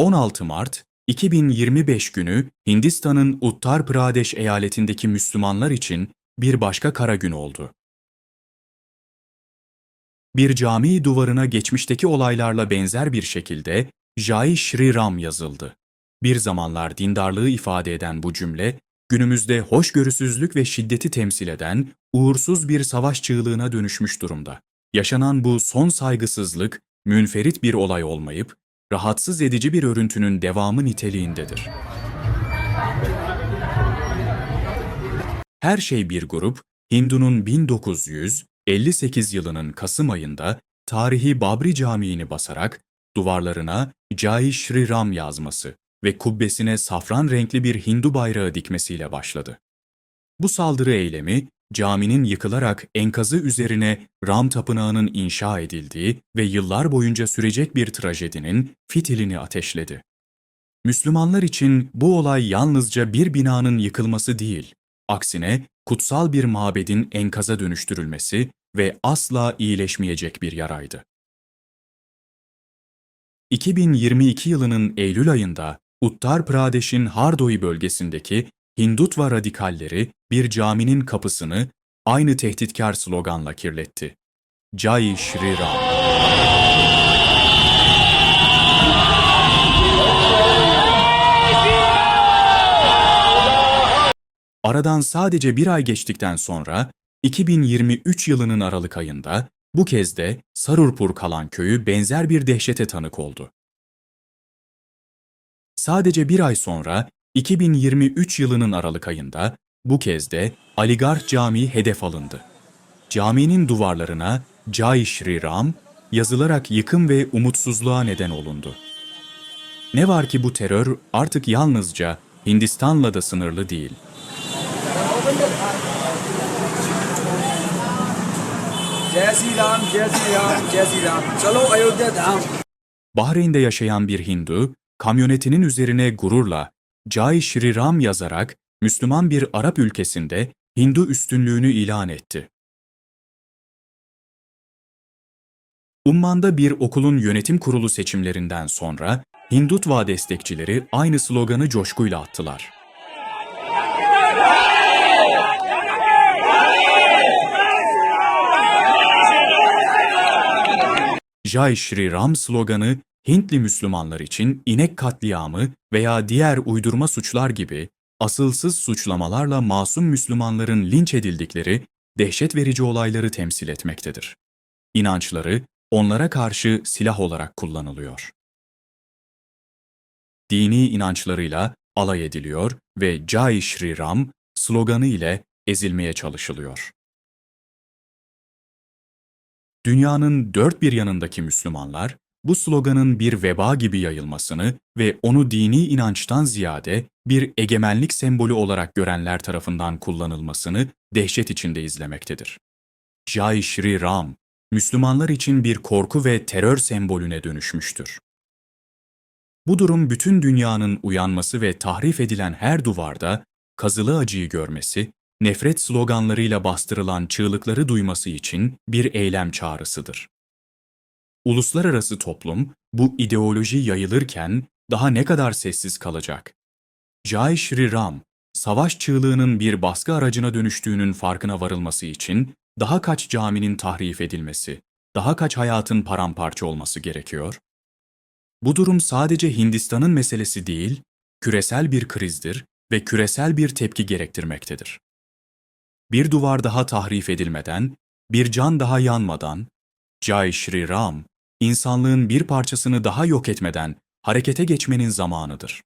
16 Mart 2025 günü Hindistan'ın Uttar Pradesh eyaletindeki Müslümanlar için bir başka kara gün oldu. Bir cami duvarına geçmişteki olaylarla benzer bir şekilde Jai Shri Ram yazıldı. Bir zamanlar dindarlığı ifade eden bu cümle, günümüzde hoşgörüsüzlük ve şiddeti temsil eden uğursuz bir savaş çığlığına dönüşmüş durumda. Yaşanan bu son saygısızlık, münferit bir olay olmayıp, rahatsız edici bir örüntünün devamı niteliğindedir. Her şey bir grup, Hindu'nun 1958 yılının Kasım ayında tarihi Babri Camii'ni basarak duvarlarına Jai Shri Ram yazması ve kubbesine safran renkli bir Hindu bayrağı dikmesiyle başladı. Bu saldırı eylemi, caminin yıkılarak enkazı üzerine Ram Tapınağı'nın inşa edildiği ve yıllar boyunca sürecek bir trajedinin fitilini ateşledi. Müslümanlar için bu olay yalnızca bir binanın yıkılması değil, aksine kutsal bir mabedin enkaza dönüştürülmesi ve asla iyileşmeyecek bir yaraydı. 2022 yılının Eylül ayında Uttar Pradesh'in Hardoi bölgesindeki Hindutva radikalleri bir caminin kapısını aynı tehditkar sloganla kirletti. Jai Shri Ram. Aradan sadece bir ay geçtikten sonra 2023 yılının Aralık ayında bu kez de Sarurpur kalan köyü benzer bir dehşete tanık oldu. Sadece bir ay sonra 2023 yılının Aralık ayında bu kez de Aligarh Camii hedef alındı. Caminin duvarlarına Jai Shri Ram yazılarak yıkım ve umutsuzluğa neden olundu. Ne var ki bu terör artık yalnızca Hindistan'la da sınırlı değil. Bahreyn'de yaşayan bir Hindu, kamyonetinin üzerine gururla Jai Shri Ram yazarak Müslüman bir Arap ülkesinde Hindu üstünlüğünü ilan etti. Umman'da bir okulun yönetim kurulu seçimlerinden sonra Hindutva destekçileri aynı sloganı coşkuyla attılar. Jai Shri Ram sloganı Hintli Müslümanlar için inek katliamı veya diğer uydurma suçlar gibi asılsız suçlamalarla masum Müslümanların linç edildikleri dehşet verici olayları temsil etmektedir. İnançları onlara karşı silah olarak kullanılıyor. Dini inançlarıyla alay ediliyor ve Jai Shri Ram sloganı ile ezilmeye çalışılıyor. Dünyanın dört bir yanındaki Müslümanlar, bu sloganın bir veba gibi yayılmasını ve onu dini inançtan ziyade bir egemenlik sembolü olarak görenler tarafından kullanılmasını dehşet içinde izlemektedir. Jai Shri Ram, Müslümanlar için bir korku ve terör sembolüne dönüşmüştür. Bu durum bütün dünyanın uyanması ve tahrif edilen her duvarda kazılı acıyı görmesi, nefret sloganlarıyla bastırılan çığlıkları duyması için bir eylem çağrısıdır. Uluslararası toplum bu ideoloji yayılırken daha ne kadar sessiz kalacak? Jai Shri Ram, savaş çığlığının bir baskı aracına dönüştüğünün farkına varılması için daha kaç caminin tahrif edilmesi, daha kaç hayatın paramparça olması gerekiyor? Bu durum sadece Hindistan'ın meselesi değil, küresel bir krizdir ve küresel bir tepki gerektirmektedir. Bir duvar daha tahrif edilmeden, bir can daha yanmadan, Jai Shri Ram, insanlığın bir parçasını daha yok etmeden harekete geçmenin zamanıdır.